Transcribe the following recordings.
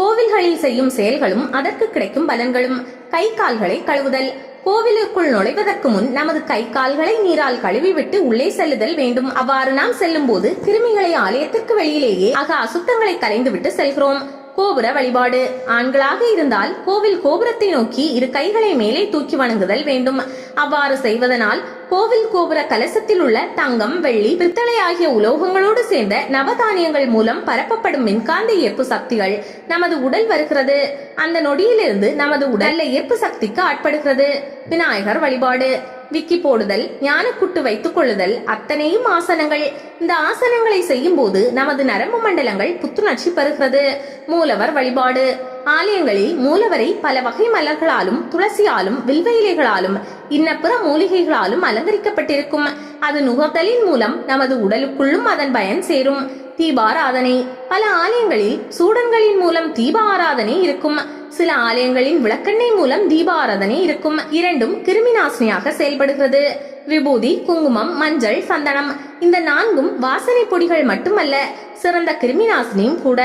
கோவில்களில் செய்யும் செயல்களும் அதற்கு கிடைக்கும் பலன்களும். கை கால்களை கழுவுதல். கோவிலுக்குள் நுழைவதற்கு முன் நமது கை கால்களை நீரால் கழுவிவிட்டு உள்ளே செல்லுதல் வேண்டும். அவ்வாறு நாம் செல்லும் போது கிருமிகளை ஆலயத்திற்கு வெளியிலேயே அக அசுத்தங்களை கலைந்துவிட்டு செல்கிறோம். கோபுர வழிபாடு. ஆண்களாக இருந்தால் கோவில் கோபுரத்தை நோக்கி இரு கைகளை மேலே தூக்கி வணங்குதல் வேண்டும். அவ்வாறு செய்வதனால் கோவில் கோபுர கலசத்தில் உள்ள தங்கம் வெள்ளி பித்தளை ஆகிய உலோகங்களோடு சேர்ந்த நவதானியங்கள் மூலம் பரப்பப்படும் மின்காந்த ஈர்ப்பு சக்திகள் நமது உடல் வருகிறது. அந்த நொடியிலிருந்து நமது உடல்ல ஈர்ப்பு சக்திக்கு ஆட்படுகிறது. விநாயகர் வழிபாடு. விக்கி போடுதல் ஞானக்குட்டு வைத்துக் கொள்ளுதல் அத்தனையும் ஆசனங்கள். இந்த ஆசனங்களை செய்யும் போது நமது நரம்பு மண்டலங்கள் புத்துணர்ச்சி பெறுகிறது. மூலவர் வழிபாடு. ஆலயங்களில் மூலவரை பல வகை மலர்களாலும் துளசியாலும் வில்வ இலைகளாலும் இன்னப்புற மூலிகைகளாலும் அலங்கரிக்கப்பட்டிருக்கும். அது நுகர்தலின் மூலம் நமது உடலுக்குள்ளும் அதன் பயன் சேரும். தீபாராதனை. பல ஆலயங்களில் சூடன்களின் மூலம் தீப ஆராதனை இருக்கும். சில ஆலயங்களின் விளக்கெண்ணெய் மூலம் தீபாராதனை இருக்கும். இரண்டும் கிருமி நாசினியாக செயல்படுகிறது. விபூதி குங்குமம் மஞ்சள் சந்தனம். இந்த நான்கும் வாசனை பொடிகள் மட்டுமல்ல சிறந்த கிருமிநாசினியும் கூட.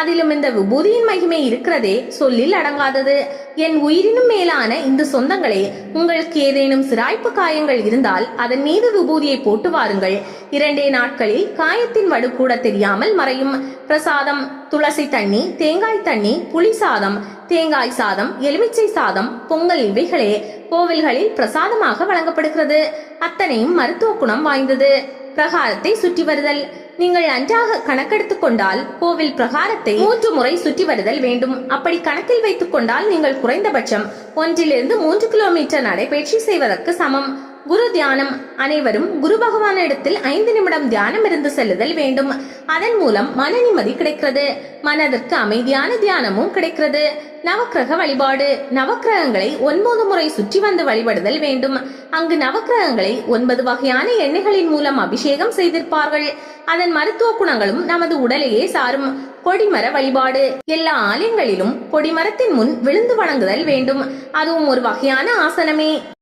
அதிலும் இந்த விபூதியின் மகிமை இருக்கிறதே சொல்லில் அடங்காதது. என் உயிரினும் மேலான இந்த சொந்தங்களே உங்களுக்கு ஏதேனும் சிராய்ப்பு காயங்கள் இருந்தால் அதன் மீது விபூதியை போட்டு வாருங்கள். இரண்டே நாட்களில் காயத்தின் வடு கூட தெரியாமல் மறையும். பிரசாதம் துளசி தண்ணி தேங்காய் தண்ணி புளி சாதம் தேங்காய் சாதம் எலுமிச்சை சாதம் பொங்கல் இவைகளே கோவில்களில் பிரசாதமாக வழங்கப்படுகிறது. அத்தனையும் மருத்துவ குணம் வாய்ந்தது. பிரகாரத்தை சுற்றி வருதல். நீங்கள் நன்றாக கணக்கெடுத்துக் கொண்டால் கோவில் பிரகாரத்தை மூன்று முறை சுற்றி வருதல் வேண்டும். அப்படி கணக்கில் வைத்துக் கொண்டால் நீங்கள் குறைந்தபட்சம் ஒன்றிலிருந்து மூன்று கிலோமீட்டர் நடைபயிற்சி செய்வதற்கு சமம். குரு தியானம். அனைவரும் குரு பகவானிடத்தில் ஐந்து நிமிடம் தியானம் இருந்து செல்லுதல் வேண்டும். அதன் மூலம் மன நிம்மதி கிடைக்கிறது. மனதிற்கு அமைதியான தியானமும் கிடைக்கிறது. நவக்கிரக வழிபாடு. நவக்கிரகங்களை ஒன்பது முறை சுற்றி வந்து வழிபடுதல் வேண்டும். அங்கு நவக்கிரகங்களை ஒன்பது வகையான எண்ணெய்களின் மூலம் அபிஷேகம் செய்திருப்பார்கள். அதன் மருத்துவ குணங்களும் நமது உடலையே சாரும். கொடிமர வழிபாடு. எல்லா ஆலயங்களிலும் கொடிமரத்தின் முன் விழுந்து வணங்குதல் வேண்டும். அதுவும் ஒரு வகையான ஆசனமே.